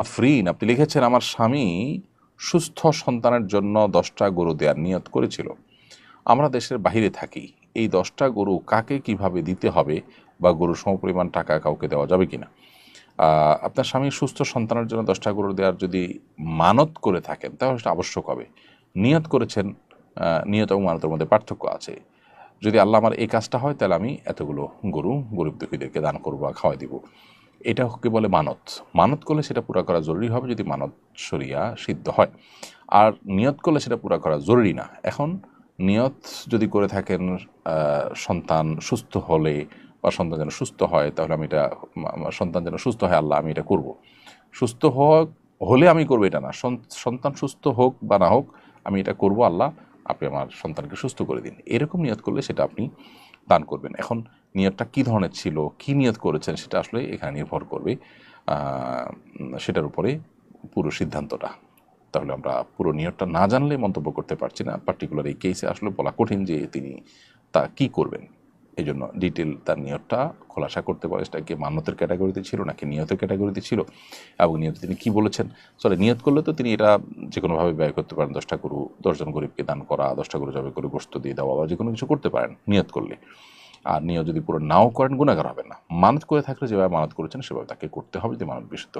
আফরিন আপনি লিখেছেন আমার স্বামী সুস্থ সন্তানের জন্য দশটা গরু দেওয়ার নিয়ত করেছিল। আমরা দেশের বাইরে থাকি। এই দশটা গরু কাকে কীভাবে দিতে হবে বা গরু সমপরিমাণ টাকা কাউকে দেওয়া যাবে কিনা? আহ, আপনার স্বামী সুস্থ সন্তানের জন্য দশটা গরু দেওয়ার যদি মানত করে থাকেন তাহলে সেটা আবশ্যক হবে। নিয়ত করেছেন নিয়ত এবং মানতের মধ্যে পার্থক্য আছে। যদি আল্লাহ আমার এই কাজটা হয় তাহলে আমি এতগুলো গরু গরিব দুঃখীদেরকে দান করব বা খাওয়াই দিব। এটা কি বলে মানত। মানত করলে সেটা পুরা করা জরুরি হবে যদি মানত সরিয়া সিদ্ধ হয়। আর নিয়ত করলে সেটা পুরা করা জরুরি না। এখন নিয়ত যদি করে থাকেন সন্তান সুস্থ হলে বা সন্তান যেন সুস্থ হয়, তাহলে আমি এটা সন্তান যেন সুস্থ হয়, আল্লাহ, আমি এটা করব। সুস্থ হোক হলে আমি করব এটা না। সন- সন্তান সুস্থ হোক বা না হোক, আমি এটা করব, আল্লাহ, আপনি আমার সন্তানকে সুস্থ করে দিন। এরকম নিয়ত করলে সেটা আপনি দান করবেন। এখন নিয়তটা কী ধরনের ছিল, কী নিয়ত করেছেন সেটা আসলে এখানে নির্ভর করবে সেটার উপরে পুরো সিদ্ধান্তটা। তাহলে আমরা পুরো নিয়তটা না জানলে মন্তব্য করতে পারছি না। পার্টিকুলার এই কেসে আসলে বলা কঠিন যে তিনি তা কি করবেন। এই জন্য ডিটেল তার নিয়তটা খোলাসা করতে পারে, সেটা কি মান্যতের ক্যাটাগরিতে ছিল নাকি নিয়তের ক্যাটাগরিতে ছিল এবং নিয়ত তিনি কি বলেছেন। সরি নিয়ত করলে তো তিনি এটা যে কোনোভাবে ব্যয় করতে পারেন। দশটা গরু, দশজন গরিবকে দান করা, দশটা গরু জবে করে গোস্ত দিয়ে দেওয়া বা যে কোনো কিছু করতে পারেন নিয়ত করলে। আর নিয়েও যদি পুরো নাও করেন, গুণাগার হবে না মানত করে থাকলে যেভাবে মানত করেছেন, সেভাবে তাকে করতে হবে যদি মানত বিশুদ্ধ।